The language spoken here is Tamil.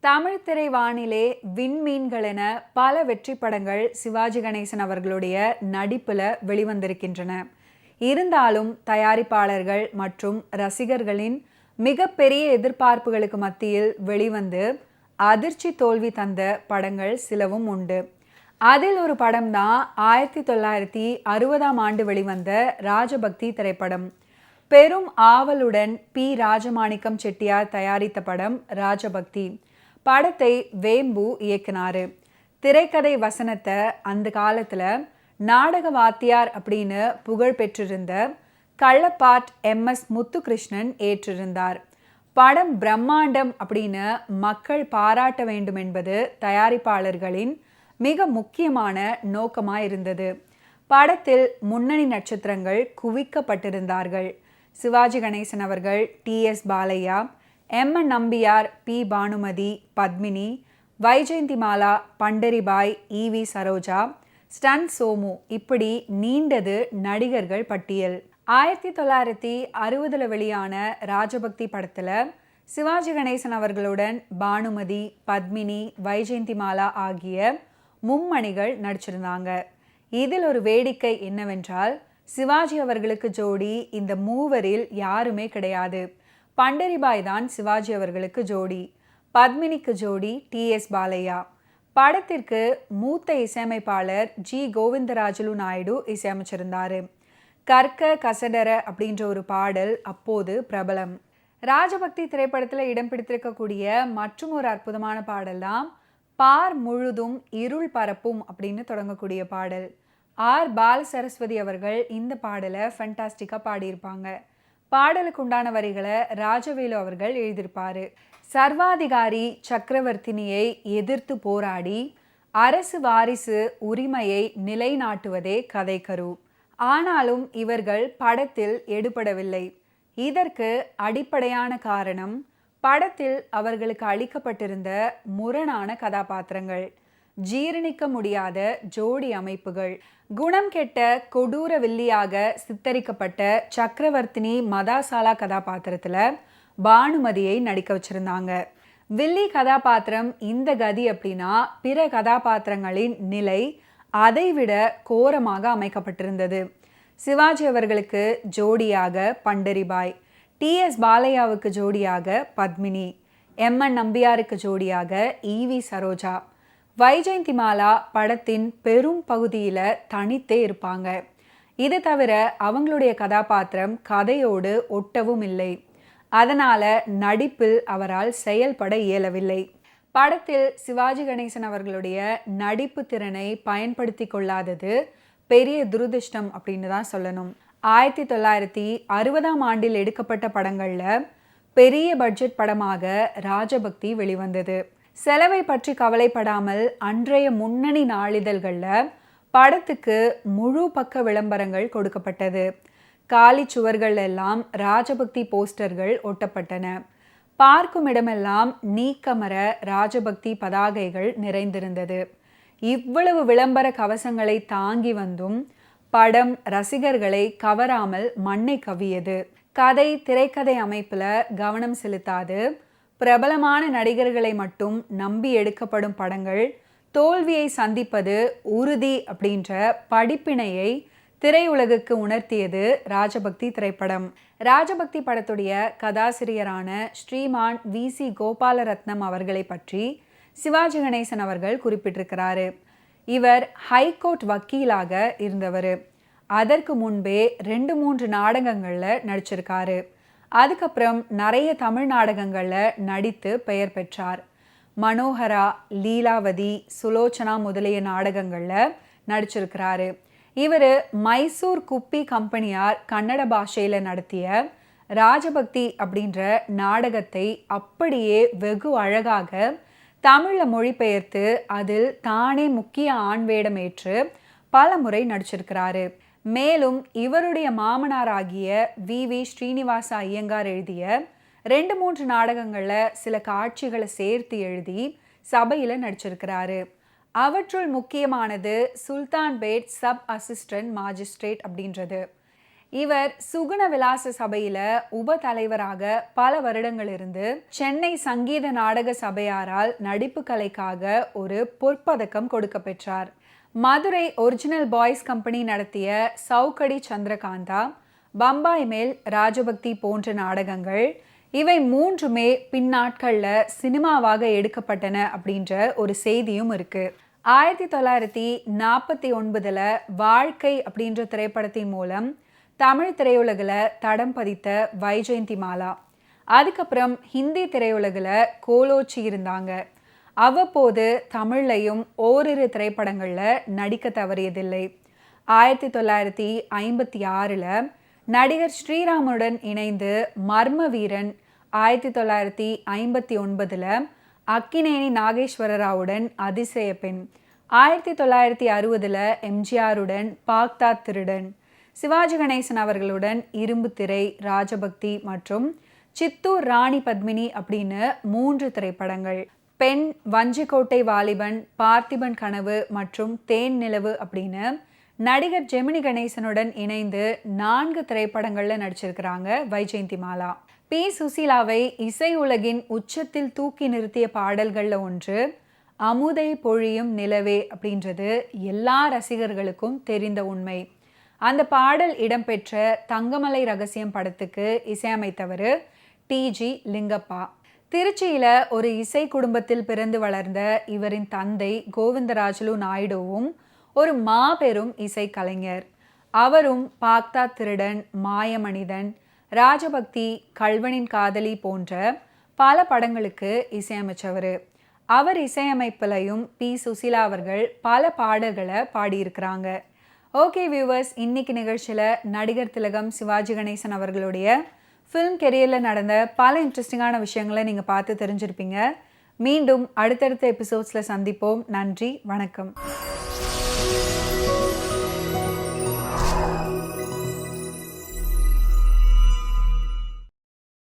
தமிழ் திரை வானிலே விண்மீன்கள் என பல வெற்றி படங்கள் சிவாஜி கணேசன் அவர்களுடைய நடிப்பில் வெளிவந்திருக்கின்றன. இருந்தாலும் தயாரிப்பாளர்கள் மற்றும் ரசிகர்களின் மிகப்பெரிய எதிர்பார்ப்புகளுக்கு மத்தியில் வெளிவந்து அதிர்ச்சி தோல்வி தந்த படங்கள் சிலவும் உண்டு. அதில் ஒரு படம் தான் ஆயிரத்தி தொள்ளாயிரத்தி அறுபதாம் ஆண்டு வெளிவந்த ராஜபக்தி திரைப்படம். பெரும் ஆவலுடன் பி. ராஜமாணிக்கம் செட்டியார் தயாரித்த படம் ராஜபக்தி. படத்தை வேம்பு இயக்குனாரு. திரைக்கதை வசனத்தை அந்த காலத்தில் நாடக வாத்தியார் அப்படின்னு புகழ் பெற்றிருந்த கள்ளப்பாட் எம். எஸ். முத்துகிருஷ்ணன் ஏற்றிருந்தார். படம் பிரம்மாண்டம் அப்படின்னு மக்கள் பாராட்ட வேண்டும் என்பது தயாரிப்பாளர்களின் மிக முக்கியமான நோக்கமாக இருந்தது. படத்தில் முன்னணி நட்சத்திரங்கள் குவிக்கப்பட்டிருந்தார்கள். சிவாஜி கணேசன் அவர்கள் T. S. Balaiah M N Nambiar P Bhanumathi Padmini Vyjayanthimala Pandaribai E Saroja stunt Somu இப்படி நீண்டது நடிகர்கள் பட்டியல். ஆயிரத்தி தொள்ளாயிரத்தி அறுபதில் வெளியான ராஜபக்தி படத்தில் சிவாஜி கணேசன் அவர்களுடன் பானுமதி பத்மினி வைஜெயந்திமாலா ஆகிய மும்மணிகள் நடிச்சிருந்தாங்க. இதில் ஒரு வேடிக்கை என்னவென்றால் சிவாஜி அவர்களுக்கு ஜோடி இந்த மூவரில் யாருமே கிடையாது. பண்டரிபாய் தான் சிவாஜி அவர்களுக்கு ஜோடி. பத்மினிக்கு ஜோடி டி எஸ் பாலையா. படத்திற்கு மூத்த இசையமைப்பாளர் ஜி கோவிந்தராஜலு நாயுடு இசையமைச்சிருந்தாரு. கற்க கசடர அப்படின்ற ஒரு பாடல் அப்போது பிரபலம். ராஜபக்தி திரைப்படத்தில் இடம் பிடித்திருக்கக்கூடிய மற்றும் ஒரு அற்புதமான பாடல் தான் பார் முழுதும் இருள் பரப்பும் அப்படின்னு தொடங்கக்கூடிய பாடல். ஆர். பால சரஸ்வதி அவர்கள் இந்த பாடலை ஃபண்டாஸ்டிக்காக பாடியிருப்பாங்க. பாடலுக்கு உண்டான வரிகளை ராஜவேலு அவர்கள் எழுதியிருப்பாரு. சர்வாதிகாரி சக்கரவர்த்தினியை எதிர்த்து போராடி அரசு வாரிசு உரிமையை நிலைநாட்டுவதே கதைக்கரு ஆனாலும் இவர்கள் படத்தில் எடுபடவில்லை. இதற்கு அடிப்படையான காரணம் படத்தில் அவர்களுக்கு அளிக்கப்பட்டிருந்த முரணான கதாபாத்திரங்கள். ஜீரணிக்க முடியாத ஜோடி அமைப்புகள். குணம் கெட்ட கொடூர வில்லியாக சித்தரிக்கப்பட்ட சக்கரவர்த்தினி மதாசாலா கதாபாத்திரத்தில் பானுமதியை நடிக்க வச்சிருந்தாங்க. வில்லி கதாபாத்திரம் இந்த கதி அப்படின்னா பிற கதாபாத்திரங்களின் நிலை அதைவிட கோரமாக அமைக்கப்பட்டிருந்தது. சிவாஜி அவர்களுக்கு ஜோடியாக பண்டரிபாய் டி. எஸ். பாலையாவுக்கு ஜோடியாக பத்மினி எம். என். நம்பியாருக்கு ஜோடியாக இ வி. வைஜெயந்தி வைஜெயந்திமாலா படத்தின் பெரும் பகுதியில் தனித்தே இருப்பாங்க. இது தவிர அவங்களுடைய கதாபாத்திரம் கதையோடு ஒட்டவும் இல்லை. அதனால நடிப்பில் அவரால் செயல்பட இயலவில்லை. படத்தில் சிவாஜி கணேசன் அவர்களுடைய நடிப்பு திறனை பயன்படுத்தி கொள்ளாதது பெரிய துரதிருஷ்டம் அப்படின்னு தான் சொல்லணும். ஆயிரத்தி தொள்ளாயிரத்தி அறுபதாம் ஆண்டில் எடுக்கப்பட்ட படங்களில் பெரிய பட்ஜெட் படமாக ராஜபக்தி வெளிவந்தது. செலவை பற்றி கவலைப்படாமல் அன்றைய முன்னணி நாளிதழ்களில் படத்துக்கு முழு பக்க விளம்பரங்கள் கொடுக்கப்பட்டது. காலி சுவர்கள் எல்லாம் ராஜபக்தி போஸ்டர்கள் ஒட்டப்பட்டன. பார்க்கும் இடமெல்லாம் நீக்கமர ராஜபக்தி பதாகைகள் நிறைந்திருந்தது. இவ்வளவு விளம்பர கவசங்களை தாங்கி வந்தும் படம் ரசிகர்களை கவராமல் மண்ணை கவியது கதை திரைக்கதை அமைப்பில் கவனம் செலுத்தாது பிரபலமான நடிகர்களை மட்டும் நம்பி எடுக்கப்படும் படங்கள் தோல்வியை சந்திப்பது உறுதி அப்படின்ற படிப்பினையை திரையுலகுக்கு உணர்த்தியது ராஜபக்தி திரைப்படம். ராஜபக்தி படத்துடைய கதாசிரியரான ஸ்ரீமான் வி. சி. கோபாலரத்னம் அவர்களை பற்றி சிவாஜி கணேசன் அவர்கள் குறிப்பிட்டிருக்கிறாரு. இவர் ஹைகோர்ட் வக்கீலாக இருந்தவர். அதற்கு முன்பே ரெண்டு மூன்று நாடகங்களில் நடிச்சிருக்காரு. அதுக்கப்புறம் நிறைய தமிழ் நாடகங்களில் நடித்து பெயர் பெற்றார். மனோகரா லீலாவதி சுலோச்சனா முதலிய நாடகங்களில் நடிச்சிருக்கிறாரு. இவர் மைசூர் குப்பி கம்பெனியார் கன்னட பாஷையில் நடத்திய ராஜபக்தி அப்படின்ற நாடகத்தை அப்படியே வெகு அழகாக தமிழில் மொழிபெயர்த்து அதில் தானே முக்கிய ஆண் வேடமேற்று பல முறை நடிச்சிருக்கிறாரு. மேலும் இவருடைய மாமனாராகிய வி. வி. ஸ்ரீனிவாச ஐயங்கார் எழுதிய ரெண்டு மூன்று நாடகங்களில் சில காட்சிகளை சேர்த்து எழுதி சபையில் நடிச்சிருக்கிறாரு. அவற்றுள் முக்கியமானது Sultan Pet sub assistant magistrate அப்படின்றது. இவர் சுகுண விலாச சபையில உப தலைவராக பல வருடங்கள் இருந்து சென்னை சங்கீத நாடக சபையாரால் நடிப்பு கலைக்காக ஒரு பொற்பதக்கம் கொடுக்க பெற்றார் மதுரை ஒரிஜினல் பாய்ஸ் கம்பெனி நடத்திய சவுக்கடி சந்திரகாந்தா பம்பாய் மேல் ராஜபக்தி போன்ற நாடகங்கள் இவை மூன்றுமே பின்னாட்களில் சினிமாவாக எடுக்கப்பட்டன அப்படின்ற ஒரு செய்தியும் இருக்கு. ஆயிரத்தி தொள்ளாயிரத்தி நாற்பத்தி ஒன்பதில் வாழ்க்கை அப்படின்ற திரைப்படத்தின் மூலம் தமிழ் திரையுலகில் தடம் பதித்த வைஜெயந்தி மாலா. அதுக்கப்புறம் ஹிந்தி திரையுலகில் கோலோச்சி இருந்தாங்க. அவ்வப்போது தமிழ்லையும் ஓரிரு திரைப்படங்களில் நடிக்க தவறியதில்லை. ஆயிரத்தி தொள்ளாயிரத்தி ஐம்பத்தி ஆறில் நடிகர் ஸ்ரீராமுடன் இணைந்து மர்ம வீரன் ஆயிரத்தி தொள்ளாயிரத்தி ஐம்பத்தி ஒன்பதில் அக்கினேனி நாகேஸ்வர ராவுடன் அதிசய பெண். ஆயிரத்தி தொள்ளாயிரத்தி அறுபதில் எம்ஜிஆருடன் பாக்தா திருடன். சிவாஜி கணேசன் அவர்களுடன் இரும்பு திரை ராஜபக்தி மற்றும் சித்தூர் ராணி பத்மினி அப்படின்னு மூன்று திரைப்படங்கள். பெண் வஞ்சிக்கோட்டை வாலிபன் பார்த்திபன் கனவு மற்றும் தேன் நிலவு அப்படின்னு நடிகர் ஜெமினி கணேசனுடன் இணைந்து நான்கு திரைப்படங்களில் நடிச்சிருக்கிறாங்க வைஜெயந்தி மாலா. பி. சுசீலாவை இசை உலகின் உச்சத்தில் தூக்கி நிறுத்திய பாடல்களில் ஒன்று அமுதை பொழியும் நிலவே அப்படின்றது எல்லா ரசிகர்களுக்கும் தெரிந்த உண்மை. அந்த பாடல் இடம்பெற்ற தங்கமலை ரகசியம் படத்துக்கு இசையமைத்தவர் டிஜி லிங்கப்பா. திருச்சியில் ஒரு இசை குடும்பத்தில் பிறந்து வளர்ந்த இவரின் தந்தை கோவிந்தராஜலு நாயுடுவும் ஒரு மாபெரும் இசைக்கலைஞர் அவரும் பாக்தா திருடன் மாயமனிதன் ராஜபக்தி கல்வனின் காதலி போன்ற பல படங்களுக்கு இசையமைச்சவர். அவர் இசையமைப்பிலையும் பி. சுசிலா அவர்கள் பல பாடல்களை பாடியிருக்கிறாங்க. ஓகே வியூவர்ஸ் இன்னைக்கு நிகழ்ச்சியில் நடிகர் திலகம் சிவாஜி கணேசன் அவர்களுடைய ஃபிலிம் கெரியரில் நடந்த பல இன்ட்ரெஸ்டிங்கான விஷயங்களை நீங்கள் பார்த்து தெரிஞ்சிருப்பீங்க. மீண்டும் அடுத்தடுத்த எபிசோட்ஸில் சந்திப்போம். நன்றி வணக்கம்.